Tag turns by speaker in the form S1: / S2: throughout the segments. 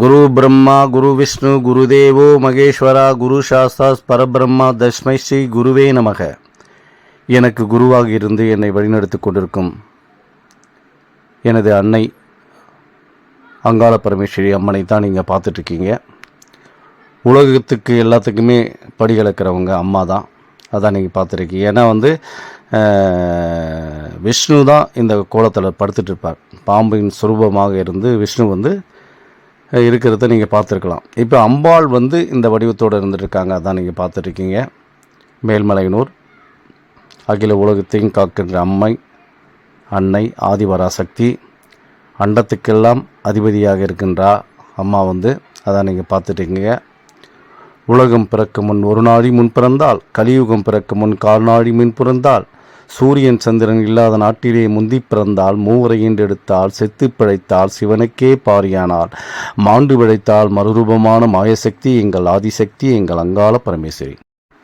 S1: குரு பிரம்மா குரு விஷ்ணு குரு தேவோ மகேஸ்வரா குரு சாஸ்தா பரபிரம்மா தஸ்மை ஸ்ரீ குருவே நமக. எனக்கு குருவாக இருந்து என்னை வழிநடத்தி கொண்டிருக்கும் எனது அன்னை அங்காள பரமேஸ்வரி அம்மனை தான் நீங்கள் பார்த்துட்ருக்கீங்க. உலகத்துக்கு எல்லாத்துக்குமே படி கலக்கிறவங்க அம்மா தான். அதான் நீங்கள் பார்த்துருக்கீங்க ஏன்னா வந்து விஷ்ணு தான் இந்த கோலத்தில் படுத்துட்டு இருப்பார் பாம்பின் சுரூபமாக இருந்து விஷ்ணு வந்து இருக்கிறத நீங்கள் பார்த்துருக்கலாம். இப்போ அம்பாள் வந்து இந்த வடிவத்தோடு இருந்துருக்காங்க அதான் நீங்கள் பார்த்துட்ருக்கீங்க மேல்மலையனூர் அகில உலகத்தையும் காக்கின்ற அம்மை அன்னை ஆதிபராசக்தி அண்டத்துக்கெல்லாம் அதிபதியாக இருக்கின்றா அம்மா வந்து. அதான் நீங்கள் பார்த்துட்டீங்க உலகம் பிறக்க முன் ஒரு நாடி முன் பிறந்தால் கலியுகம் பிறக்க முன் கால்நாடி முன் பிறந்தால் சூரியன் சந்திரன் இல்லாத நாட்டிலே முந்தி பிறந்தால் மூவரை ஈண்டெடுத்தால் செத்து பிழைத்தால் சிவனுக்கே பாரியானாள் மாண்டு பிழைத்தால் மறுரூபமான மாயசக்தி எங்கள் ஆதிசக்தி எங்கள் அங்காள பரமேஸ்வரி.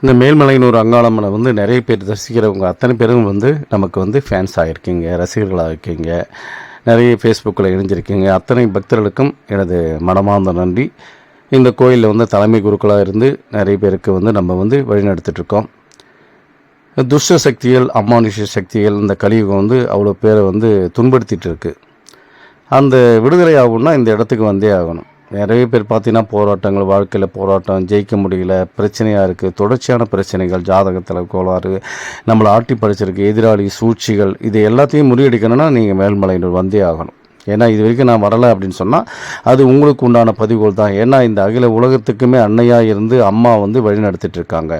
S1: இந்த மேல்மலையனூர் அங்காளம்மனை வந்து நிறைய பேர் ரசிக்கிறவங்க அத்தனை பேரும் வந்து நமக்கு வந்து ஃபேன்ஸ் ஆகிருக்கீங்க ரசிகர்களாக இருக்கீங்க. நிறைய ஃபேஸ்புக்கில் இணைஞ்சிருக்கீங்க. அத்தனை பக்தர்களுக்கும் எனது மனமார்ந்த நன்றி. இந்த கோயிலில் வந்து தலைமை குருக்களாக இருந்து நிறைய பேருக்கு வந்து நம்ம வந்து வழிநடத்திட்டுருக்கோம் துஷ்ட சக்திகள் அமானுஷ சக்திகள் இந்த கலியுகம் வந்து அவ்வளோ பேரை வந்து துன்படுத்திட்டு இருக்கு. அந்த விடுதலை ஆகும்னா இந்த இடத்துக்கு வந்தே ஆகணும். நிறைய பேர் பார்த்தீங்கன்னா போராட்டங்கள் வாழ்க்கையில் போராட்டம் ஜெயிக்க முடியல பிரச்சனையாக இருக்குது தொடர்ச்சியான பிரச்சனைகள் ஜாதகத்தில் கோளாறு நம்மளை ஆட்டி படிச்சிருக்கு எதிராளி சூழ்ச்சிகள் இது எல்லாத்தையும் முறியடிக்கணும்னா நீங்கள் மேல்மலையினர் வந்தே ஆகணும். ஏன்னா இது வரைக்கும் நான் வரலை அப்படின்னு சொன்னால் அது உங்களுக்கு உண்டான பதிவுகள் தான் ஏன்னா இந்த அகில உலகத்துக்குமே அன்னையாக இருந்து அம்மா வந்து வழி நடத்திட்டு இருக்காங்க.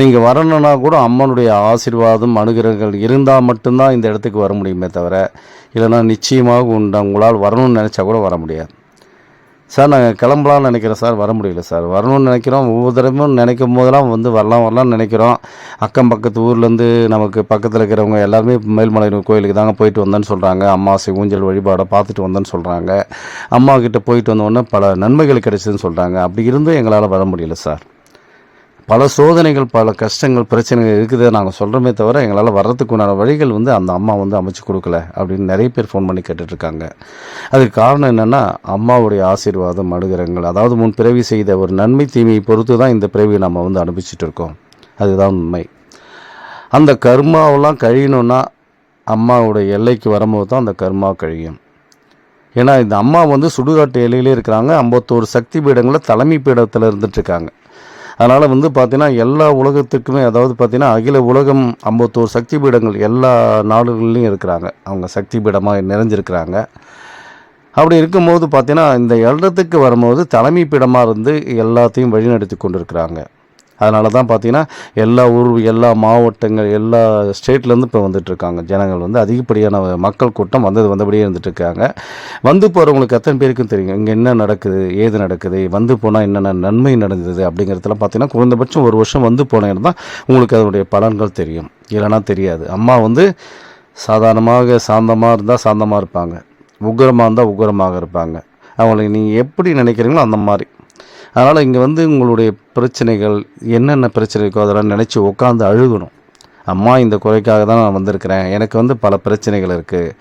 S1: நீங்கள் வரணுன்னா கூட அம்மனுடைய ஆசீர்வாதம் அனுகிரகங்கள் இருந்தால் மட்டும்தான் இந்த இடத்துக்கு வர முடியுமே தவிர இல்லைன்னா நிச்சயமாக உண்டு உங்களால் வரணும்னு நினச்சா கூட வர முடியாது. சார் நாங்கள் கிளம்பலாம்னு நினைக்கிறோம் சார் வர முடியல சார். வரணும்னு நினைக்கிறோம். ஒவ்வொரு தடவையும் நினைக்கும் போதெல்லாம் வந்து வரலாம் வரலாம்னு நினைக்கிறோம். அக்கம் பக்கத்து ஊர்லேருந்து நமக்கு பக்கத்தில் இருக்கிறவங்க எல்லாருமே மேல்மலையனூர் கோயிலுக்கு தாங்க போயிட்டு வந்தேன்னு சொல்கிறாங்க அம்மாசை ஊஞ்சல் வழிபாடை பார்த்துட்டு வந்தேன்னு சொல்கிறாங்க அம்மா கிட்ட போயிட்டு வந்தோடனே பல நன்மைகள் கிடைச்சதுன்னு சொல்கிறாங்க அப்படி இருந்தும் எங்களால் வர முடியல சார். பல சோதனைகள் பல கஷ்டங்கள் பிரச்சனைகள் இருக்குது நாங்கள் சொல்கிறோமே தவிர எங்களால் வர்றதுக்கு உண்டான வழிகள் வந்து அந்த அம்மா வந்து அமைச்சு கொடுக்கல அப்படின்னு நிறைய பேர் ஃபோன் பண்ணி கேட்டுட்ருக்காங்க. அதுக்கு காரணம் என்னென்னா அம்மாவுடைய ஆசீர்வாதம் அனுகிரகங்கள். அதாவது முன் பிறவி செய்த ஒரு நன்மை தீமையை பொறுத்து தான் இந்த பிறவியை நம்ம வந்து அனுப்பிச்சிட்டு இருக்கோம். அதுதான் உண்மை. அந்த கர்மாவெல்லாம் கழியணும்னா அம்மாவுடைய எல்லைக்கு வரும்போது தான் அந்த கர்மா கழியும். ஏன்னா இந்த அம்மா வந்து சுடுகாட்டு எல்லையிலே இருக்கிறாங்க. ஐம்பத்தோரு சக்தி பீடங்களில் தலைமை பீடத்தில் இருந்துட்டுருக்காங்க அதனால் வந்து பார்த்தீங்கன்னா எல்லா உலகத்துக்குமே அதாவது பார்த்தீங்கன்னா அகில உலகம் ஐம்பத்தோரு சக்தி பீடங்கள் எல்லா நாடுகள்லையும் இருக்கிறாங்க. அவங்க சக்தி பீடமாக நிறைஞ்சிருக்கிறாங்க. அப்படி இருக்கும்போது பார்த்தீங்கன்னா இந்த இடத்துக்கு வரும்போது தலைமை பீடமாக இருந்து எல்லாத்தையும் வழிநடத்தி கொண்டிருக்கிறாங்க. அதனால தான் பார்த்தீங்கன்னா எல்லா ஊர் எல்லா மாவட்டங்கள் எல்லா ஸ்டேட்லேருந்து இப்போ வந்துட்டுருக்காங்க ஜனங்கள் வந்து அதிகப்படியான மக்கள் கூட்டம் வந்தது வந்தபடியே இருந்துட்டுருக்காங்க வந்து போகிறவங்களுக்கு எத்தனை பேருக்கும் தெரியும். இங்கே என்ன நடக்குது ஏது நடக்குது வந்து போனால் என்னென்ன நன்மை நடந்தது அப்படிங்கிறதுலாம் பார்த்தீங்கன்னா குறைந்தபட்சம் ஒரு வருஷம் வந்து போனீங்கன்னா தான் உங்களுக்கு அதனுடைய பலன்கள் தெரியும். இல்லைன்னா தெரியாது. அம்மா வந்து சாதாரணமாக சாந்தமாக இருந்தால் சாந்தமாக இருப்பாங்க. உக்கிரமாக இருந்தால் உக்கிரமாக இருப்பாங்க. அவங்களை நீங்கள் எப்படி நினைக்கிறீங்களோ அந்த மாதிரி. அதனால் இங்கே வந்து உங்களுடைய பிரச்சனைகள் என்னென்ன பிரச்சனை இருக்கோ அதெல்லாம் நினச்சி உட்காந்து அழுகணும். அம்மா இந்த குறைக்காக தான் நான் வந்திருக்கிறேன். எனக்கு வந்து பல பிரச்சனைகள் இருக்குது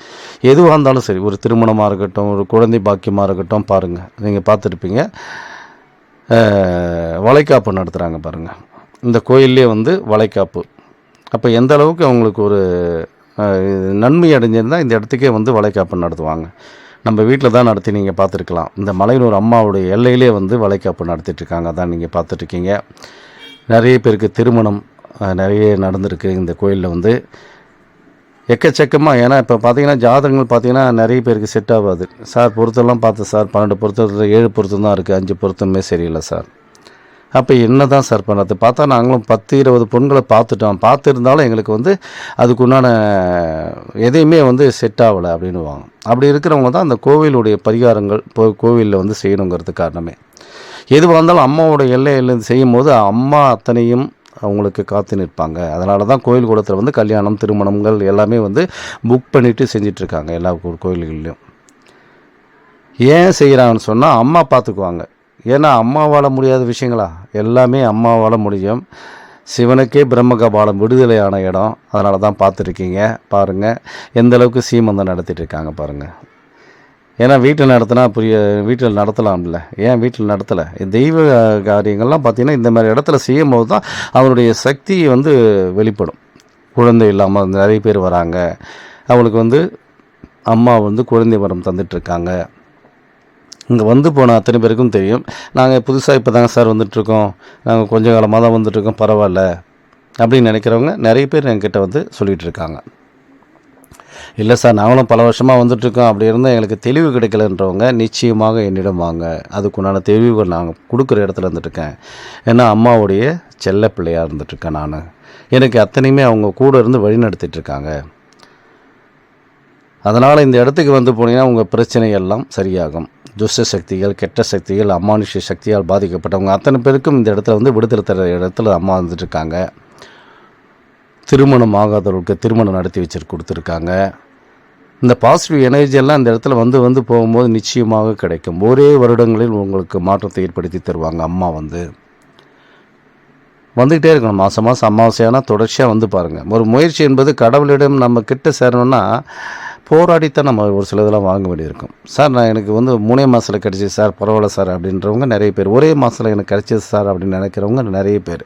S1: எதுவாக இருந்தாலும் சரி ஒரு திருமணமாக இருக்கட்டும் ஒரு குழந்தை பாக்கியமாக இருக்கட்டும் பாருங்கள் நீங்கள் பார்த்துருப்பீங்க. அஹ், வளைகாப்பு நடத்துகிறாங்க பாருங்கள் இந்த கோயில்லே வந்து வளைகாப்பு. அப்போ எந்த அளவுக்கு அவங்களுக்கு ஒரு நன்மை அடைஞ்சிருந்தால் இந்த இடத்துக்கே வந்து வளைகாப்பு நடத்துவாங்க. நம்ம வீட்டில் தான் நடத்தி நீங்கள் பார்த்துருக்கலாம். இந்த மலையனூர் அம்மாவுடைய எல்லையிலே வந்து வளைக்காப்பு நடத்திட்டு இருக்காங்க அதான் நீங்கள் பார்த்துட்ருக்கீங்க நிறைய பேருக்கு திருமணம் நிறைய நடந்திருக்கு இந்த கோயிலில் வந்து. எக்கச்சக்கமாக ஏன்னா இப்போ பார்த்தீங்கன்னா ஜாதகங்கள் பார்த்தீங்கன்னா நிறைய பேருக்கு செட் ஆகாது. சார் பொருத்தெல்லாம் பார்த்து சார் பன்னெண்டு பொருத்தத்தில் ஏழு பொருத்தம் தான் இருக்குது அஞ்சு பொருத்தமே சரியில்லை சார். அப்போ என்ன தான் சார் பண்ணுறது பார்த்தா நாங்களும் பத்து இருபது பொண்களை பார்த்துட்டோம். பார்த்துருந்தாலும் எங்களுக்கு வந்து அதுக்குண்டான எதையுமே வந்து செட் ஆகலை அப்படின்னுவாங்க. அப்படி இருக்கிறவங்க தான் அந்த கோவிலுடைய பரிகாரங்கள் இப்போ கோவிலில் வந்து செய்யணுங்கிறது காரணமே. எதுவாக இருந்தாலும் அம்மாவோட எல்லையிலேருந்து செய்யும் போது அம்மா அத்தனையும் அவங்களுக்கு காத்து நிற்பாங்க. அதனால தான் கோயில் குளத்தில் வந்து கல்யாணம் திருமணங்கள் எல்லாமே வந்து புக் பண்ணிவிட்டு செஞ்சிட்ருக்காங்க எல்லா கோயில்கள்லையும். ஏன் செய்கிறாங்கன்னு சொன்னால் அம்மா பார்த்துக்குவாங்க. ஏன்னா அம்மாவால் முடியாத விஷயங்களா? எல்லாமே அம்மாவால் முடியும். சிவனுக்கே பிரம்மகபாலம் விடுதலையான இடம். அதனால தான் பார்த்துருக்கீங்க. பாருங்கள் எந்த அளவுக்கு சீமந்தம் நடத்திட்டு இருக்காங்க பாருங்கள் ஏன்னா வீட்டில் நடத்தினா புரிய வீட்டில் நடத்தலாம்ல. ஏன் வீட்டில் நடத்தலை? தெய்வ காரியங்கள்லாம் பார்த்திங்கன்னா இந்த மாதிரி இடத்துல செய்யும் போது தான் அவனுடைய சக்தி வந்து வெளிப்படும். குழந்தை இல்லாமல் நிறைய பேர் வராங்க. அவங்களுக்கு வந்து அம்மா வந்து குழந்தை வரம் தந்துட்டுருக்காங்க. இங்கே வந்து போன அத்தனை பேருக்கும் தெரியும். நாங்கள் புதுசாக இப்போ தாங்க சார் வந்துட்டுருக்கோம். நாங்கள் கொஞ்சம் காலமாக தான் வந்துட்டுருக்கோம். பரவாயில்ல. அப்படின்னு நினைக்கிறவங்க நிறைய பேர் என்கிட்ட வந்து சொல்லிகிட்டு இருக்காங்க இல்லை சார் நாங்களும் பல வருஷமாக வந்துட்டுருக்கோம். அப்படி இருந்தால் எங்களுக்கு தெளிவு கிடைக்கலன்றவங்க நிச்சயமாக என்னிடம் வாங்க. அதுக்குண்டான தெளிவுகள் நாங்கள் கொடுக்குற இடத்துல இருந்துட்டுருக்கேன். ஏன்னா அம்மாவுடைய செல்ல பிள்ளையாக இருந்துட்டுருக்கேன் நான். எனக்கு அத்தனையுமே அவங்க கூட இருந்து வழி நடத்திட்டு இருக்காங்க அதனால் இந்த இடத்துக்கு வந்து போனீங்கன்னா உங்கள் பிரச்சனை எல்லாம் சரியாகும். துஷ்ட சக்திகள் கெட்ட சக்திகள் அமானுஷ்ய சக்தியால் பாதிக்கப்பட்டவங்க. அத்தனை பேருக்கும் இந்த இடத்துல வந்து விடுதலை தர இடத்துல அம்மா வந்துட்டு இருக்காங்க திருமணம் ஆகாதவர்களுக்கு திருமணம் நடத்தி வச்சு கொடுத்துருக்காங்க. இந்த பாசிட்டிவ் எனர்ஜி எல்லாம் இந்த இடத்துல வந்து வந்து போகும்போது நிச்சயமாக கிடைக்கும். ஒரே வருடங்களில் உங்களுக்கு மாற்றத்தை ஏற்படுத்தி தருவாங்க அம்மா வந்து. வந்துக்கிட்டே இருக்கணும். மாதம் மாதம் அமாவாசையானால் தொடர்ச்சியாக வந்து பாருங்கள் ஒரு முயற்சி என்பது கடவுளிடம் நம்ம கிட்ட சேரணும்னா போராடித்தான் நம்ம ஒரு சில இதெல்லாம் வாங்க வேண்டியிருக்கும். சார் நான் எனக்கு வந்து மூணே மாதத்தில் கிடச்சிது சார் பரவாயில்ல சார் அப்படின்றவங்க நிறைய பேர். ஒரே மாதத்தில் எனக்கு கிடச்சிது சார் அப்படின்னு நினைக்கிறவங்க நிறைய பேர்.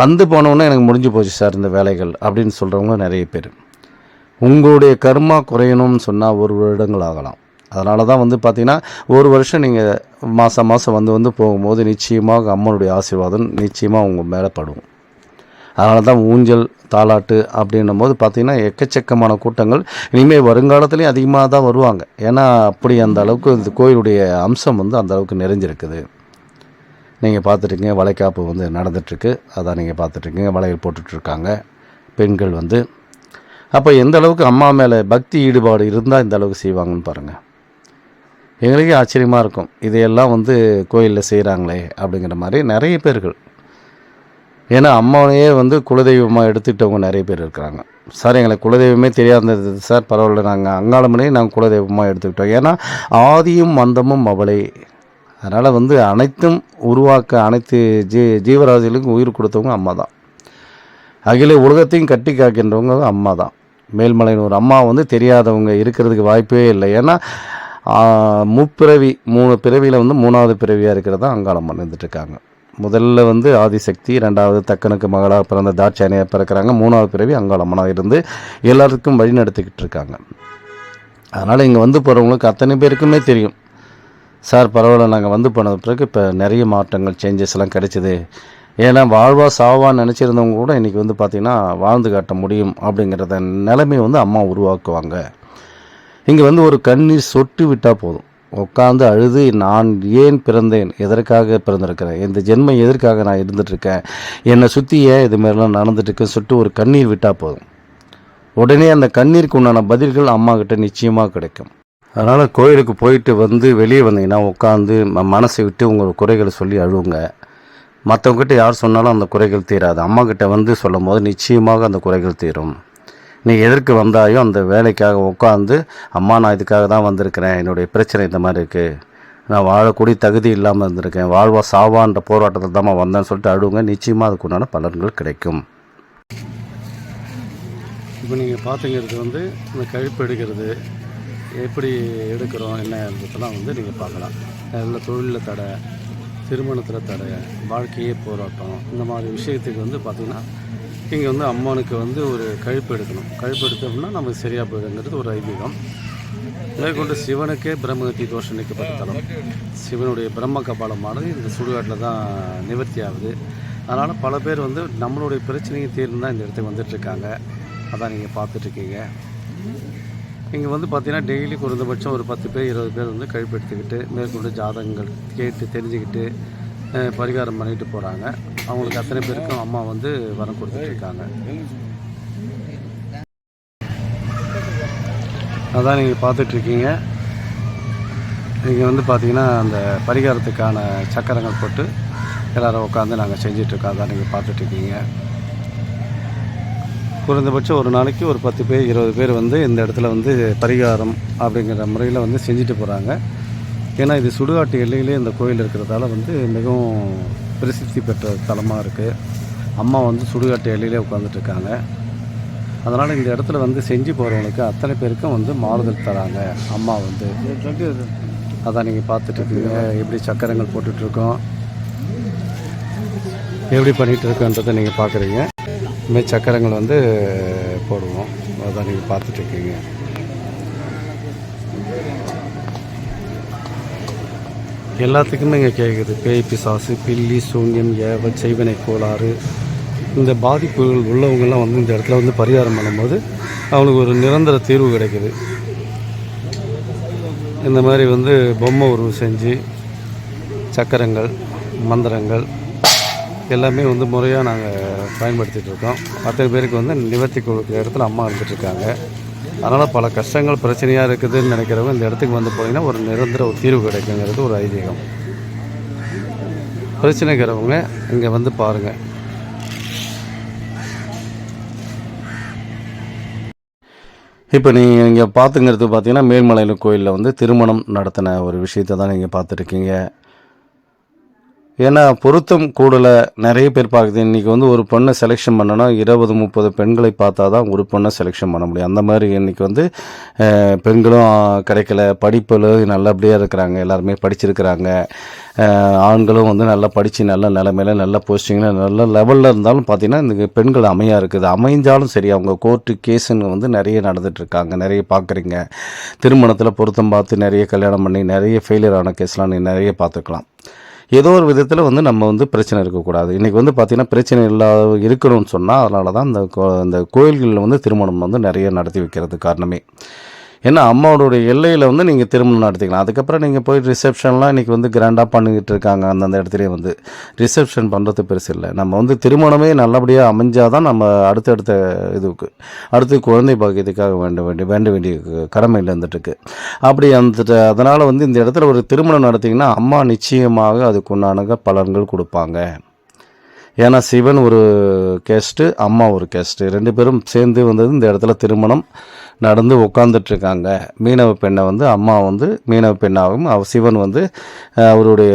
S1: வந்து போனவுடனே எனக்கு முடிஞ்சு போச்சு சார் இந்த வேலைகள் அப்படின்னு சொல்கிறவங்க நிறைய பேர். உங்களுடைய கர்மா குறையணும்னு சொன்னால் ஒரு வருடங்கள் ஆகலாம். அதனால தான் வந்து பார்த்திங்கன்னா ஒரு வருஷம் நீங்கள் மாதம் மாதம் வந்து வந்து போகும்போது நிச்சயமாக அம்மனுடைய ஆசீர்வாதம் நிச்சயமாக உங்கள் மேலே படும். அதனால தான் ஊஞ்சல் தாலாட்டு அப்படின்னும் போது பார்த்திங்கன்னா எக்கச்சக்கமான கூட்டங்கள். இனிமேல் வருங்காலத்துலேயும் அதிகமாக தான் வருவாங்க. ஏன்னா அப்படி அந்த அளவுக்கு இந்த கோயிலுடைய அம்சம் வந்து அந்த அளவுக்கு நிறைஞ்சிருக்குது. நீங்கள் பார்த்துட்டுருக்கீங்க வளைக்காப்பு வந்து நடந்துகிட்ருக்கு அதான் நீங்கள் பார்த்துட்ருக்கீங்க வளையல் போட்டுட்ருக்காங்க பெண்கள் வந்து. அப்போ எந்த அளவுக்கு அம்மா மேலே பக்தி ஈடுபாடு இருந்தால் இந்த அளவுக்கு செய்வாங்கன்னு பாருங்கள் எங்களுக்கே ஆச்சரியமாக இருக்கும். இதையெல்லாம் வந்து கோயிலில் செய்கிறாங்களே அப்படிங்கிற மாதிரி நிறைய பேர்கள் ஏன்னா அம்மாவையே வந்து குலதெய்வமாக எடுத்துக்கிட்டவங்க நிறைய பேர் இருக்கிறாங்க. சார் எங்களுக்கு குலதெய்வமே தெரியாதது. சார் பரவாயில்ல நாங்கள் அங்காளமனே நாங்கள் குலதெய்வமாக எடுத்துக்கிட்டோம். ஏன்னா ஆதியும் மந்தமும் அவளே. அதனால் வந்து அனைத்தும் உருவாக்க அனைத்து ஜீ ஜீவராசிகளுக்கும் உயிர் கொடுத்தவங்க அம்மா தான் அகில உலகத்தையும் கட்டி காக்கின்றவங்க அம்மா தான் மேல்மலையின் ஒரு அம்மா வந்து தெரியாதவங்க இருக்கிறதுக்கு வாய்ப்பே இல்லை. ஏன்னா முப்பிறவி மூணு பிறவியில் வந்து மூணாவது பிறவியாக இருக்கிறதான் அங்காளம்மன் இருந்துட்டுருக்காங்க முதல்ல வந்து ஆதிசக்தி ரெண்டாவது தக்கனுக்கு மகளாக பிறந்த தாட்சாயனியாக பிறக்கிறாங்க. மூணாவது பிறவி அங்காளம்மனாக இருந்து எல்லாருக்கும் வழி நடத்திக்கிட்டு இருக்காங்க. அதனால் இங்கே வந்து போகிறவங்களுக்கு அத்தனை பேருக்குமே தெரியும். சார் பரவாயில்ல நாங்கள் வந்து போனது பிறகு இப்போ நிறைய மாற்றங்கள் சேஞ்சஸ் எல்லாம் கிடைச்சிது. ஏன்னா வாழ்வா சாவான்னு நினச்சிருந்தவங்க கூட இன்றைக்கி வந்து பார்த்திங்கன்னா வாழ்ந்து காட்ட முடியும். அப்படிங்கிறத நிலைமையை வந்து அம்மா உருவாக்குவாங்க. இங்கே வந்து ஒரு கண்ணீர் சொட்டு விட்டால் போதும். உட்காந்து அழுது நான் ஏன் பிறந்தேன்? எதற்காக பிறந்திருக்கிறேன்? இந்த ஜென்மம் எதற்காக நான் இருந்துகிட்ருக்கேன் என்னை சுற்றி ஏன் இது மாதிரிலாம் நடந்துட்டுருக்குன்னு சொல்லிட்டு ஒரு கண்ணீர் விட்டால் போதும். உடனே அந்த கண்ணீருக்கு உண்டான பதில்கள் அம்மா கிட்ட நிச்சயமாக கிடைக்கும். அதனால் கோயிலுக்கு போயிட்டு வந்து வெளியே வந்தீங்கன்னா உட்காந்து ம- மனசை விட்டு உங்கள் குறைகளை சொல்லி அழுவுங்க. மற்றவங்ககிட்ட யார் சொன்னாலும் அந்த குறைகள் தீராது. அம்மாக்கிட்ட வந்து சொல்லும் போது நிச்சயமாக அந்த குறைகள் தீரும். நீ எதற்கு வந்தாயோ அந்த வேலைக்காக உட்காந்து அம்மா நான் இதுக்காக தான் வந்திருக்கிறேன். என்னுடைய பிரச்சனை இந்த மாதிரி இருக்குது நான் வாழக்கூடிய தகுதி இல்லாமல் இருந்திருக்கேன் வாழ்வா சாவான்ற போராட்டத்தில் தான் வந்தேன்னு சொல்லிட்டு அழுவுங்க. நிச்சயமாக அதுக்குண்டான பலன்கள் கிடைக்கும். இப்போ நீங்கள் பார்த்துங்கிறது வந்து இந்த கழிப்பு எடுக்கிறது எப்படி எடுக்கிறோம் என்னன்றதெல்லாம் வந்து நீங்கள் பார்க்கலாம். அதில் தொழிலில் தடை திருமணத்தில் தடை வாழ்க்கையே போராட்டம் இந்த மாதிரி விஷயத்துக்கு வந்து பார்த்திங்கன்னா இங்கே வந்து அம்மனுக்கு வந்து ஒரு கழிப்பு எடுக்கணும். கழிப்பு எடுத்தோம்னா நமக்கு சரியாக போயிடுங்கிறது ஒரு ஐதீகம். மேற்கொண்டு சிவனுக்கே பிரம்மகத்தி தோஷம் நீக்கப்பட்ட தலம். சிவனுடைய பிரம்ம கபாலமானது இந்த சுடுகாட்டில் தான் நிவர்த்தி ஆகுது. அதனால் பல பேர் வந்து நம்மளுடைய பிரச்சனையும் தீர்ந்து தான் இந்த இடத்துக்கு வந்துட்டுருக்காங்க அதான் நீங்கள் பார்த்துட்ருக்கீங்க இங்கே வந்து பார்த்திங்கன்னா டெய்லி குறைந்தபட்சம் ஒரு பத்து பேர் இருபது பேர் வந்து கழிப்பு எடுத்துக்கிட்டு மேற்கொண்டு ஜாதகங்கள் கேட்டு தெரிஞ்சுக்கிட்டு பரிகாரம் பண்ணிட்டு போகிறாங்க அவங்களுக்கு அத்தனை பேருக்கும் அம்மா வந்து வரம் கொடுத்துட்ருக்காங்க. அதான் நீங்கள் பார்த்துட்ருக்கீங்க. இங்கே வந்து பார்த்தீங்கன்னா அந்த பரிகாரத்துக்கான சக்கரங்கள் போட்டு எல்லோரும் உட்காந்து நாங்கள் செஞ்சிட்ருக்கோம். அதான் நீங்கள் பார்த்துட்ருக்கீங்க. குறைந்தபட்சம் ஒரு நாளைக்கு ஒரு பத்து பேர் இருபது பேர் வந்து இந்த இடத்துல வந்து பரிகாரம் அப்படிங்கிற முறையில் வந்து செஞ்சுட்டு போகிறாங்க ஏன்னா இது சுடுகாட்டு எல்லையிலே இந்த கோயில் இருக்கிறதால வந்து மிகவும் பிரசித்தி பெற்ற தலமாக இருக்குது அம்மா வந்து சுடுகாட்டு எல்லையிலே உட்காந்துட்ருக்காங்க அதனால் இந்த இடத்துல வந்து செஞ்சு போகிறவங்களுக்கு அத்தனை பேருக்கும் வந்து மாறுதல் தராங்க அம்மா வந்து. அதான் நீங்கள் பார்த்துட்ருக்கீங்க. எப்படி சக்கரங்கள் போட்டுட்ருக்கோம். எப்படி பண்ணிகிட்ருக்கோன்றதை நீங்கள் பார்க்குறீங்க. இதுமாதிரி சக்கரங்கள் வந்து போடுவோம். அதான் நீங்கள் பார்த்துட்ருக்கீங்க. எல்லாத்துக்குமே இங்கே கேட்குது பேய் பிசாசு பில்லி சூன்யம் ஏவ செய்வினை கோளாறு. இந்த பாதிப்புகள் உள்ளவங்கெல்லாம் வந்து இந்த இடத்துல வந்து பரிகாரம் பண்ணும்போது அவங்களுக்கு ஒரு நிரந்தர தீர்வு கிடைக்குது. இந்த மாதிரி வந்து பொம்மை உருவு செஞ்சு சக்கரங்கள் மந்திரங்கள் எல்லாமே வந்து முறையாக நாங்கள் பயன்படுத்திகிட்டு இருக்கோம். அத்தனை பேருக்கு வந்து நிவர்த்தி கொடுக்குற இடத்துல அம்மா இருந்துகிட்ருக்காங்க அதனால் பல கஷ்டங்கள் பிரச்சனையாக இருக்குதுன்னு நினைக்கிறவங்க இந்த இடத்துக்கு வந்து போனீங்கன்னா ஒரு நிரந்தர ஒரு தீர்வு கிடைக்குங்கிறது ஒரு ஐதீகம். பிரச்சனைக்கிறவங்க இங்கே வந்து பாருங்கள் இப்போ நீங்கள் இங்கே பார்த்துங்கிறது பார்த்தீங்கன்னா மேல்மலையில் கோயிலில் வந்து திருமணம் நடத்தின ஒரு விஷயத்தை தான் நீங்கள் பார்த்துருக்கீங்க ஏன்னா பொருத்தம் கூடலை நிறைய பேர் பார்க்குது. இன்றைக்கி வந்து ஒரு பொண்ணை செலெக்ஷன் பண்ணனா இருபது முப்பது பெண்களை பார்த்தா தான் ஒரு பொண்ணை செலெக்ஷன் பண்ண முடியும். அந்த மாதிரி இன்றைக்கி வந்து பெண்களும் கிடைக்கல. படிப்பில் நல்லபடியாக இருக்கிறாங்க. எல்லாருமே படிச்சிருக்கிறாங்க. ஆண்களும் வந்து நல்லா படித்து நல்ல நிலமையில நல்ல போஸ்டிங்கில் நல்ல லெவலில் இருந்தாலும் பார்த்தீங்கன்னா இந்த பெண்கள் அமையாக இருக்குது. அமைஞ்சாலும் சரி அவங்க கோர்ட்டு கேஸுன்னு வந்து நிறைய நடந்துகிட்ருக்காங்க நிறைய பார்க்குறீங்க. திருமணத்தில் பொருத்தம் பார்த்து நிறைய கல்யாணம் பண்ணி நிறைய ஃபெயிலியர் ஆன கேஸ்லாம் நீ நிறைய பார்த்துக்கலாம். ஏதோ ஒரு விதத்தில் வந்து நம்ம வந்து பிரச்சனை இருக்கக்கூடாது. இன்றைக்கி வந்து பார்த்திங்கன்னா பிரச்சனை இல்லாத இருக்கணும்னு சொன்னால் அதனால தான் இந்த கோ இந்த கோயில்களில் வந்து திருமணம் வந்து நிறைய நடத்தி வைக்கிறது காரணமே. ஏன்னா அம்மாவோடைய எல்லையில் வந்து நீங்கள் திருமணம் நடத்திக்கலாம். அதுக்கப்புறம் நீங்கள் போய் ரிசப்ஷன்லாம் இன்றைக்கி வந்து கிராண்டாக பண்ணிக்கிட்டு இருக்காங்க அந்தந்த இடத்துலேயே வந்து. ரிசப்ஷன் பண்ணுறது பெருசு இல்லை. நம்ம வந்து திருமணமே நல்லபடியாக அமைஞ்சால் தான் நம்ம அடுத்தடுத்த இதுக்கு அடுத்து குழந்தை பாக்கியத்துக்காக வேண்ட வேண்டிய வேண்ட வேண்டிய கடமை இருந்துட்டுருக்கு அப்படி அந்த அதனால் வந்து இந்த இடத்துல ஒரு திருமணம் நடத்திங்கன்னா அம்மா நிச்சயமாக அதுக்குண்டான பலன்கள் கொடுப்பாங்க. ஏன்னா சிவன் ஒரு கேஸ்ட்டு அம்மா ஒரு கேஸ்ட்டு ரெண்டு பேரும் சேர்ந்து வந்தது இந்த இடத்துல திருமணம் நடந்து உட்காந்துட்ருக்காங்க மீனவ பெண்ணை வந்து அம்மா வந்து மீனவ பெண்ணாகவும் அவ சிவன் வந்து அவருடைய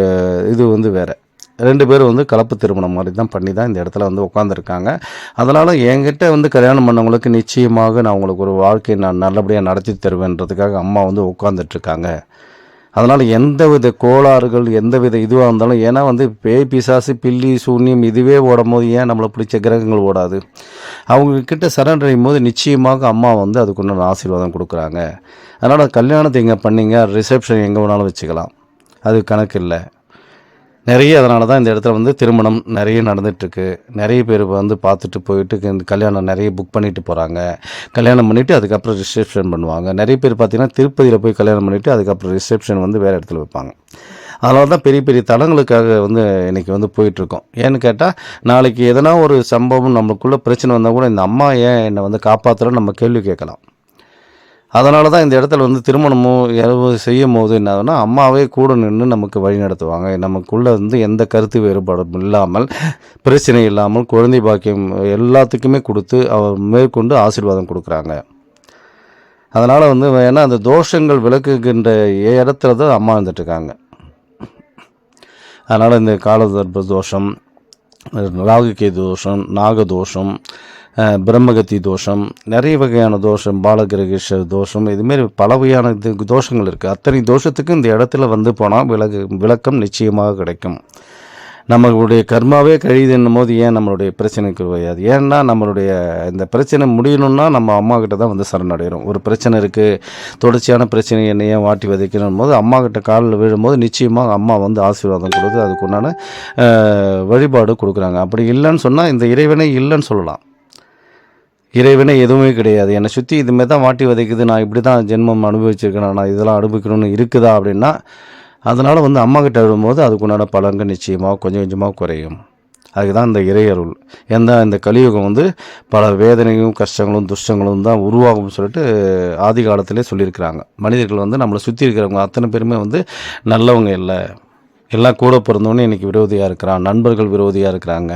S1: இது வந்து வேறு. ரெண்டு பேரும் வந்து கலப்பு திருமணம் மாதிரி தான் பண்ணி தான் இந்த இடத்துல வந்து உட்காந்துருக்காங்க அதனால் என்கிட்ட வந்து கல்யாணம் பண்ணவங்களுக்கு நிச்சயமாக நான் உங்களுக்கு ஒரு வாழ்க்கையை நான் நல்லபடியாக நடத்தி தருவேன்றதுக்காக அம்மா வந்து உட்காந்துட்ருக்காங்க அதனால் எந்த வித கோளாறுகள் எந்த வித இதுவாக இருந்தாலும் ஏன்னா வந்து பேய் பிசாசு பில்லி சூன்யம் இதுவே ஓடும் போது ஏன் நம்மளை பிடிச்ச கிரகங்கள் ஓடாது? அவங்கக்கிட்ட கிட்ட போது நிச்சயமாக அம்மா வந்து அதுக்குண்டான ஆசீர்வாதம் கொடுக்குறாங்க. அதனால் கல்யாணத்தை எங்கே பண்ணீங்க? ரிசப்ஷன் எங்கே வேணாலும் வச்சுக்கலாம். அது கணக்கு இல்லை. நிறைய அதனால தான் இந்த இடத்துல வந்து திருமணம் நிறைய நடந்துகிட்ருக்கு நிறைய பேர் வந்து பார்த்துட்டு போயிட்டு இந்த கல்யாணம் நிறைய புக் பண்ணிட்டு போகிறாங்க கல்யாணம் பண்ணிவிட்டு அதுக்கப்புறம் ரிசப்ஷன் பண்ணுவாங்க. நிறைய பேர் பார்த்திங்கன்னா திருப்பதியில் போய் கல்யாணம் பண்ணிவிட்டு அதுக்கப்புறம் ரிசப்ஷன் வந்து வேறு இடத்துல வைப்பாங்க. அதனால தான் பெரிய பெரிய தலங்களுக்காக வந்து இன்றைக்கி வந்து போயிட்டுருக்கோம். ஏன்னு கேட்டால் நாளைக்கு எதனா ஒரு சம்பவம் நம்மளுக்குள்ளே பிரச்சனை வந்தால் கூட இந்த அம்மா ஏன் என்னை வந்து காப்பாற்றுறோன்னு நம்ம கேள்வி கேட்கலாம். அதனால தான் இந்த இடத்துல வந்து திருமணமோ எதுவோ செய்யும் போது என்ன ஆகுதுன்னா அம்மாவே கூட நின்று நமக்கு வழி நடத்துவாங்க. நமக்குள்ளே வந்து எந்த கருத்து வேறுபாடும் இல்லாமல் பிரச்சனை இல்லாமல் குழந்தை பாக்கியம் எல்லாத்துக்குமே கொடுத்து அவர் மேற்கொண்டு ஆசீர்வாதம் கொடுக்குறாங்க. அதனால் வந்து ஏன்னா அந்த தோஷங்கள் விளக்குகின்ற இடத்துல தான் அம்மா இருந்துட்டுருக்காங்க அதனால் இந்த காலதர்ப தோஷம் ராகுகே தோஷம் நாகதோஷம் பிரம்மகத்தி தோஷம் நிறைய வகையான தோஷம் பாலகிரகேஸ்வர தோஷம் இதுமாரி பல வகையான இது தோஷங்கள் இருக்குது அத்தனை தோஷத்துக்கு இந்த இடத்துல வந்து போனால் விளக்கு விளக்கம் நிச்சயமாக கிடைக்கும். நம்மளுடைய கர்மாவே கழியுதுன்னும் போது ஏன் நம்மளுடைய பிரச்சனைக்கு வயாது ஏன்னா நம்மளுடைய இந்த பிரச்சனை முடியணும்னா நம்ம அம்மா கிட்ட தான் வந்து சரணடைகிறோம் ஒரு பிரச்சனை இருக்குது தொடர்ச்சியான பிரச்சனை என்னை ஏன் வாட்டி வதைக்கணும் போது அம்மா கிட்ட காலில் விழும்போது நிச்சயமாக அம்மா வந்து ஆசீர்வாதம் கொடுத்து அதுக்குண்டான வழிபாடு கொடுக்குறாங்க. அப்படி இல்லைன்னு சொன்னால் இந்த இறைவனே இல்லைன்னு சொல்லலாம். இறைவனே எதுவுமே கிடையாது. என்னை சுற்றி இதுமாரி தான் வாட்டி வதைக்குது. நான் இப்படி தான் ஜென்மம் அனுபவிச்சிருக்கேன். நான் இதெல்லாம் அனுபவிக்கணும்னு இருக்குதா அப்படின்னா அதனால் வந்து அம்மா கிட்ட விடும்போது அதுக்குண்டான பலன்கள் நிச்சயமாக கொஞ்சம் கொஞ்சமாக குறையும். அதுக்கு தான் இந்த இறையருள். எந்த இந்த கலியுகம் வந்து பல வேதனையும் கஷ்டங்களும் துஷ்டங்களும் தான் உருவாகும்னு சொல்லிட்டு ஆதி காலத்திலே சொல்லியிருக்கிறாங்க. மனிதர்கள் வந்து நம்மளை சுற்றி இருக்கிறவங்க அத்தனை பேருமே வந்து நல்லவங்க இல்லை. எல்லாம் கூட பிறந்தவொன்னே இன்றைக்கி விரோதியாக இருக்கிறான். நண்பர்கள் விரோதியாக இருக்கிறாங்க.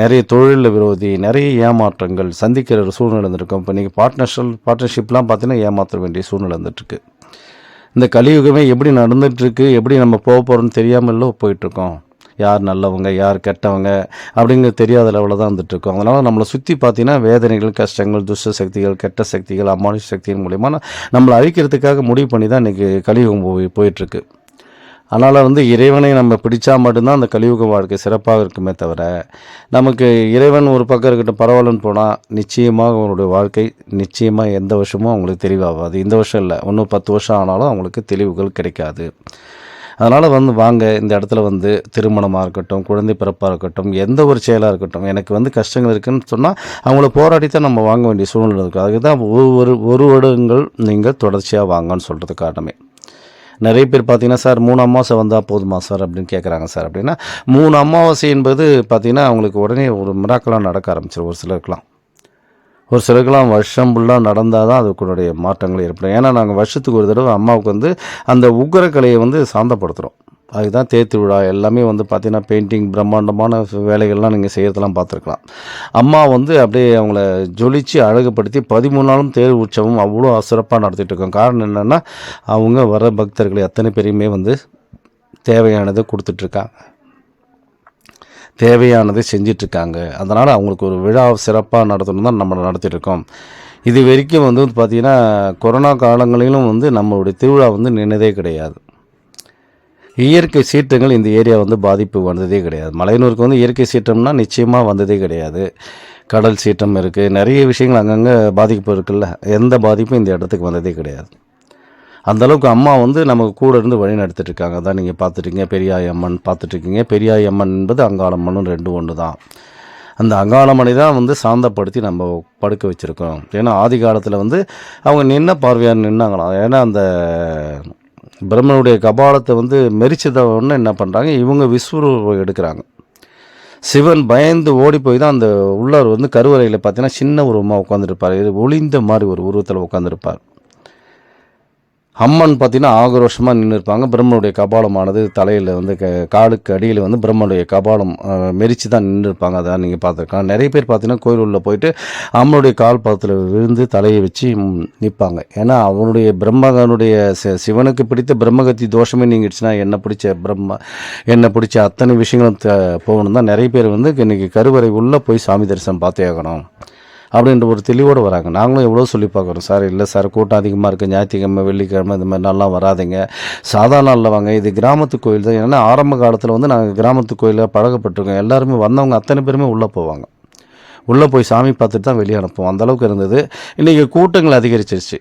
S1: நிறைய தொழிலில் விரோதி நிறைய ஏமாற்றங்கள் சந்திக்கிற ஒரு சூழ்நிலை இருந்திருக்கும் இப்போ நீங்கள் பார்ட்னர்ஷிப் பார்ட்னர்ஷிப்லாம் பார்த்தீங்கன்னா ஏமாற்ற வேண்டிய சூழ்நிலை இருந்துட்டுருக்கு இந்த கலியுகமே எப்படி நடந்துகிட்ருக்கு எப்படி நம்ம போக போகிறோம்னு தெரியாமல் போயிட்டுருக்கோம். யார் நல்லவங்க யார் கெட்டவங்க அப்படிங்கிறது தெரியாத லெவலில் தான் வந்துட்டுருக்கோம் அதனால் நம்மளை சுற்றி பார்த்தீங்கன்னா வேதனைகள் கஷ்டங்கள் துஷ்ட சக்திகள் கெட்ட சக்திகள் அமானுஷ சக்திகள் மூலிமா நம்மளை அழிக்கிறதுக்காக முடிவு பண்ணி தான் இன்றைக்கி கலியுகம் போய் போயிட்டுருக்கு. அதனால் வந்து இறைவனை நம்ம பிடிச்சா மட்டும்தான் அந்த கலியுக வாழ்க்கை சிறப்பாக இருக்குமே தவிர நமக்கு இறைவன் ஒரு பக்கம் இருக்கட்டும் பரவாயில்லன்னு போனால் நிச்சயமாக அவங்களுடைய வாழ்க்கை நிச்சயமாக எந்த வருஷமும் அவங்களுக்கு தெளிவாகாது இந்த வருஷம் இல்லை இன்னும் பத்து வருஷம் ஆனாலும் அவங்களுக்கு தெளிவுகள் கிடைக்காது. அதனால் வந்து வாங்க இந்த இடத்துல வந்து திருமணமாக இருக்கட்டும் குழந்தை பிறப்பாக இருக்கட்டும் எந்த ஒரு செயலாக இருக்கட்டும் எனக்கு வந்து கஷ்டங்கள் இருக்குன்னு சொன்னால் அவங்கள போராடி தான் நம்ம வாங்க வேண்டிய சூழ்நிலை இருக்குது அதுக்கு தான் ஒரு ஒரு ஒரு வருடங்கள் நீங்கள் தொடர்ச்சியாக வாங்கன்னு சொல்கிறது காரணமே. நிறைய பேர் பார்த்தீங்கன்னா சார் மூணு அமாவாசை வந்தால் போதுமா சார்? அப்படின்னு கேட்குறாங்க சார். அப்படின்னா மூணு அமாவாசை என்பது பார்த்தீங்கன்னா அவங்களுக்கு உடனே ஒரு மிராக்கெலாம் நடக்க ஆரம்பிச்சிடும் ஒரு சிலருக்குலாம் ஒரு சிலருக்கெலாம் வருஷம் ஃபுல்லாக நடந்தால் தான் அதுக்குடைய மாற்றங்கள் ஏற்படும். ஏன்னா நாங்கள் வருஷத்துக்கு ஒரு தடவை அம்மாவுக்கு வந்து அந்த உக்கிரக்கலையை வந்து சாந்தப்படுத்துகிறோம் அதுதான் தேத்து விழா எல்லாமே வந்து பார்த்திங்கன்னா பெயிண்டிங் பிரம்மாண்டமான வேலைகள்லாம் நீங்கள் செய்கிறதெல்லாம் பார்த்துருக்கலாம். அம்மா வந்து அப்படியே அவங்கள ஜொலித்து அழகுப்படுத்தி பதிமூணு நாளும் தேர் உற்சவம் அவ்வளோ சிறப்பாக நடத்திட்டு இருக்கோம் காரணம் என்னென்னா அவங்க வர பக்தர்களை அத்தனை பேரையுமே வந்து தேவையானதை கொடுத்துட்ருக்காங்க. தேவையானதை செஞ்சிட்ருக்காங்க. அதனால் அவங்களுக்கு ஒரு விழா சிறப்பாக நடத்தணும் தான் நம்ம நடத்திட்டுருக்கோம் இது வரைக்கும் வந்து பார்த்திங்கன்னா கொரோனா காலங்களிலும் வந்து நம்மளுடைய திருவிழா வந்து நின்னதே கிடையாது. இயற்கை சீற்றங்கள் இந்த ஏரியா வந்து பாதிப்பு வந்ததே கிடையாது. மலையனூருக்கு வந்து இயற்கை சீற்றம்னா நிச்சயமாக வந்ததே கிடையாது. கடல் சீற்றம் இருக்குது நிறைய விஷயங்கள் அங்கங்கே பாதிப்பு இருக்குல்ல. எந்த பாதிப்பும் இந்த இடத்துக்கு வந்ததே கிடையாது. அந்த அளவுக்கு அம்மா வந்து நமக்கு கூட இருந்து வழி நடத்திட்டுருக்காங்க அதான் நீங்கள் பார்த்துட்டீங்க பெரியாய் அம்மன் பார்த்துட்ருக்கீங்க பெரியாய் அம்மன் என்பது அங்காளம்மனும் ரெண்டு ஒன்று தான். அந்த அங்காளம்மனை தான் வந்து சாந்தப்படுத்தி நம்ம படுக்க வச்சுருக்கோம். ஏன்னா ஆதி காலத்தில் வந்து அவங்க நின்ன பார்வையாக நின்னாங்களாம். ஏன்னா அந்த பிரம்மனுடைய கபாலத்தை வந்து மெரிச்சத என்ன பண்ணுறாங்க இவங்க விஸ்வரூபம் எடுக்கிறாங்க. சிவன் பயந்து ஓடி போய் தான் அந்த உள்ளார் வந்து கருவறையில் பார்த்தீங்கன்னா சின்ன உருவமாக உட்காந்துருப்பார் ஒளிந்த மாதிரி ஒரு உருவத்தில் உட்காந்துருப்பார் அம்மன் பார்த்தீங்கன்னா ஆக்ரோஷமாக நின்று இருப்பாங்க பிரம்மனுடைய கபாலமானது தலையில் வந்து க காலுக்கு அடியில் வந்து பிரம்மனுடைய கபாலம் மெரிச்சு தான் நின்று இருப்பாங்க அதான் நீங்கள் பார்த்துருக்காங்க நிறைய பேர் பார்த்தீங்கன்னா கோயில் உள்ளே போயிட்டு அம்மனுடைய கால் பாதத்தில் விழுந்து தலையை வச்சு நிற்பாங்க ஏன்னா அவனுடைய பிரம்மகனுடைய சிவனுக்கு பிடித்த பிரம்மகத்தி தோஷமே நீங்கிடுச்சுன்னா என்ன பிடிச்ச பிரம்ம என்ன பிடிச்ச அத்தனை விஷயங்களும் போகணும் தான் நிறைய பேர் வந்து இன்றைக்கி கருவறை உள்ளே போய் சாமி தரிசனம் பார்த்தே ஆகணும். அப்படின்ற ஒரு தெளிவோடு வராங்க. நாங்களும் எவ்வளோ சொல்லி பார்க்குறோம். சார் இல்லை சார் கூட்டம் அதிகமாக இருக்குது ஞாயிற்றுக்கிழமை வெள்ளிக்கிழமை இந்த மாதிரி நாளெலாம் வராதிங்க. சாதாரண நாளில் வாங்க. இது கிராமத்து கோயில் தான். ஏன்னா ஆரம்ப காலத்தில் வந்து நாங்கள் கிராமத்து கோயிலில் பழகப்பட்டிருக்கோம். எல்லாருமே வந்தவங்க அத்தனை பேருமே உள்ளே போவாங்க. உள்ளே போய் சாமி பார்த்துட்டு தான் வெளியே அனுப்புவோம். அந்தளவுக்கு இருந்தது. இன்றைக்கி கூட்டங்கள் அதிகரிச்சிருச்சு.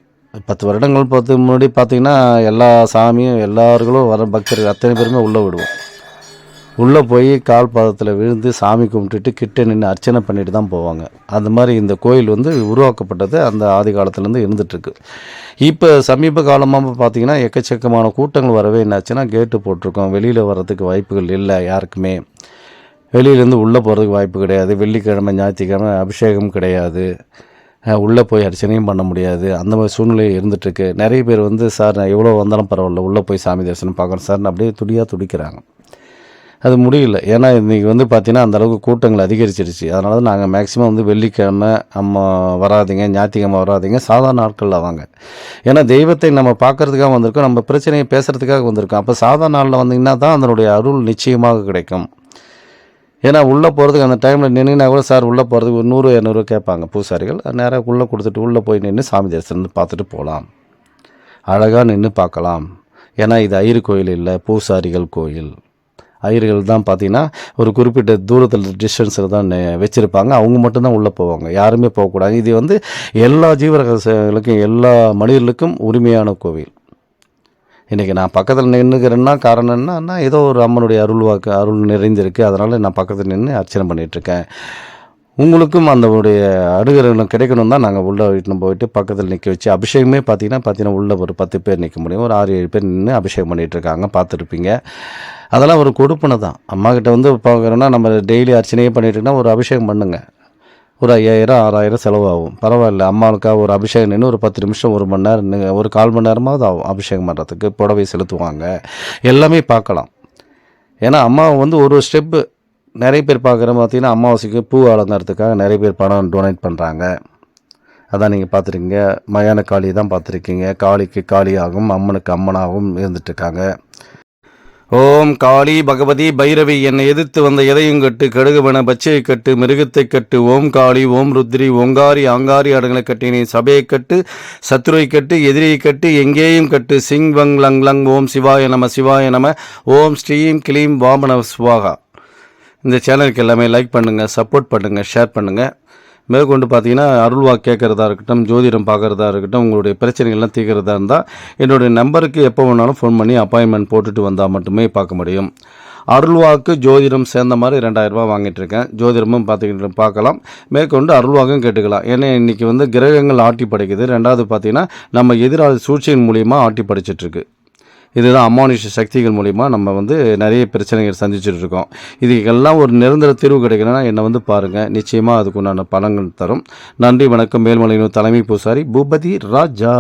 S1: பத்து வருடங்கள் பார்த்து முன்னாடி பார்த்தீங்கன்னா எல்லா சாமியும் எல்லார்களும் வர பக்தர்கள் அத்தனை பேருமே உள்ளே விடுவோம் உள்ளே போய் கால் பாதத்தில் விழுந்து சாமி கும்பிட்டுட்டு கிட்ட நின்று அர்ச்சனை பண்ணிட்டு தான் போவாங்க. அந்த மாதிரி இந்த கோயில் வந்து உருவாக்கப்பட்டது அந்த ஆதி காலத்துலேருந்து இருந்துகிட்ருக்கு இப்போ சமீப காலமாக பார்த்தீங்கன்னா எக்கச்சக்கமான கூட்டங்கள் வரவே என்னாச்சுன்னா கேட்டு போட்டிருக்கோம். வெளியில் வர்றதுக்கு வாய்ப்புகள் இல்லை யாருக்குமே. வெளியிலேருந்து உள்ளே போகிறதுக்கு வாய்ப்பு கிடையாது. வெள்ளிக்கிழமை ஞாயிற்றுக்கிழமை அபிஷேகம் கிடையாது. உள்ளே போய் அர்ச்சனையும் பண்ண முடியாது. அந்த மாதிரி சூழ்நிலை இருந்துகிட்ருக்கு நிறைய பேர் வந்து சார் நான் எவ்வளோ வந்தாலும் பரவாயில்ல. உள்ளே போய் சாமி தரிசனம் பார்க்குறேன். சார் அப்படியே துடியாக துடிக்கிறாங்க. அது முடியல. ஏன்னா இன்றைக்கி வந்து பார்த்திங்கன்னா அந்த அளவுக்கு கூட்டங்கள் அதிகரிச்சிருச்சு. அதனால தான் நாங்கள் மேக்ஸிமம் வந்து வெள்ளிக்கிழமை அம்மா வராதிங்க ஞாயிற்றுக்கிழமை வராதிங்க. சாதாரண நாட்களில் வாங்க. ஏன்னா தெய்வத்தை நம்ம பார்க்கறதுக்காக வந்திருக்கோம் நம்ம பிரச்சனையை பேசுகிறதுக்காக வந்திருக்கோம். அப்போ சாதாரண நாளில் வந்தீங்கன்னா தான் அதனுடைய அருள் நிச்சயமாக கிடைக்கும். ஏன்னா உள்ளே போகிறதுக்கு அந்த டைமில் நின்றுனா கூட சார் உள்ளே போகிறதுக்கு ஒரு நூறு இரநூறுவா கேட்பாங்க பூசாரிகள். நேராக உள்ளே கொடுத்துட்டு உள்ளே போய் நின்று சாமி தரிசனம் பார்த்துட்டு போகலாம். அழகாக நின்று பார்க்கலாம். ஏன்னா இது ஐயர் கோயில் இல்லை பூசாரிகள் கோயில். ஐயர்கள் தான் பார்த்தீங்கன்னா ஒரு குறிப்பிட்ட தூரத்தில் டிஸ்டன்ஸில் தான் வச்சுருப்பாங்க. அவங்க மட்டும்தான் உள்ளே போவாங்க. யாருமே போகக்கூடாது. இது வந்து எல்லா ஜீவரகங்களுக்கும் எல்லா மனிதர்களுக்கும் உரிமையான கோவில். இன்றைக்கி நான் பக்கத்தில் நின்றுக்கிறேன்னா காரணம் என்னன்னா ஏதோ ஒரு அம்மனுடைய அருள் வாக்கு அருள் நிறைந்திருக்கு. அதனால் நான் பக்கத்தில் நின்று அர்ச்சனை பண்ணிகிட்ருக்கேன் உங்களுக்கும் அந்த உடைய அனுகிரகம் கிடைக்கணும் தான் நாங்கள் உள்ளே வீட்டில் போயிட்டு பக்கத்தில் நிற்க வச்சு அபிஷேகமே பார்த்தீங்கன்னா பார்த்தீங்கன்னா உள்ளே ஒரு பத்து பேர் நிற்க முடியும். ஒரு ஆறு ஏழு பேர் நின்று அபிஷேகம் பண்ணிகிட்ருக்காங்க பார்த்துருப்பீங்க. அதெல்லாம் ஒரு கொடுப்பனை தான். அம்மாக்கிட்ட வந்து பார்க்குறோன்னா நம்ம டெய்லி அர்ச்சனையே பண்ணிட்டுருக்கோம்னா ஒரு அபிஷேகம் பண்ணுங்க. ஒரு ஐயாயிரம் ஆறாயிரம் செலவாகும். பரவாயில்ல அம்மாவுக்காக ஒரு அபிஷேகம் நின்று ஒரு பத்து நிமிஷம் ஒரு மணி நேரம் ஒரு கால் மணி நேரமாவது ஆகும் அபிஷேகம் பண்ணுறதுக்கு புடவை செலுத்துவாங்க. எல்லாமே பார்க்கலாம். ஏன்னா அம்மாவை வந்து ஒரு ஸ்டெப்பு நிறைய பேர் பார்க்குற பார்த்தீங்கன்னா அமாவாசைக்கு பூ அலங்காரத்துக்காக நிறைய பேர் பணம் டொனேட் பண்ணுறாங்க அதான் நீங்கள் பார்த்துருக்கீங்க. மயான காளி தான் பார்த்துருக்கீங்க. காளிக்கு காளியாகவும் அம்மனுக்கு அம்மனாகவும் இருந்துட்டுருக்காங்க ஓம் காளி பகவதி பைரவி என்னை எதிர்த்து வந்த எதையும் கட்டு கடுகுவன பச்சையை கட்டு மிருகத்தை கட்டு ஓம் காளி ஓம் ருத்ரி ஓங்காரி ஆங்காரி அடங்களை கட்டி நீ சபையை கட்டு சத்ருவை கட்டு எதிரியை கட்டு எங்கேயும் கட்டு சிங் வங் லங் லங் ஓம் சிவாய நம சிவாய நம ஓம் ஸ்ரீம் கிளீம் வாமன சுவாகா. இந்த சேனலுக்கு எல்லாமே லைக் பண்ணுங்கள் சப்போர்ட் பண்ணுங்கள் ஷேர் பண்ணுங்கள் மேற்கொண்டு பார்த்தீங்கன்னா அருள்வா கேட்குறதா இருக்கட்டும் ஜோதிடம் பார்க்குறதா இருக்கட்டும் உங்களுடைய பிரச்சனைகள்லாம் தீர்க்கிறதா இருந்தால் என்னுடைய நம்பருக்கு எப்போ வேணாலும் ஃபோன் பண்ணி அப்பாயின்மெண்ட் போட்டுட்டு வந்தால் மட்டுமே பார்க்க முடியும். அருள்வாக்கு ஜோதிடம் சேர்ந்த மாதிரி ரெண்டாயிரம் வாங்கிட்டுருக்கேன் இருக்கேன். ஜோதிடமும் பார்த்துக்கிட்டு பார்க்கலாம். மேற்கொண்டு அருள்வாக்கும் கேட்டுக்கலாம். ஏன்னா இன்றைக்கி வந்து கிரகங்கள் ஆட்டி படைக்குது ரெண்டாவது பார்த்தீங்கன்னா நம்ம எதிராளி சூழ்ச்சியின் மூலியமாக ஆட்டி படிச்சிட்ருக்கு இதுதான் அமானுஷ சக்திகள் மூலிமா நம்ம வந்து நிறைய பிரச்சனைகள் சந்திச்சுட்டு இருக்கோம் இதுக்கெல்லாம் ஒரு நிரந்தர தீர்வு கிடைக்கணும்னா என்னை வந்து பாருங்கள் நிச்சயமாக அதுக்குண்டான பலங்கள் தரும். நன்றி வணக்கம். மேல்மலையினர் தலைமை பூசாரி பூபதி ராஜா.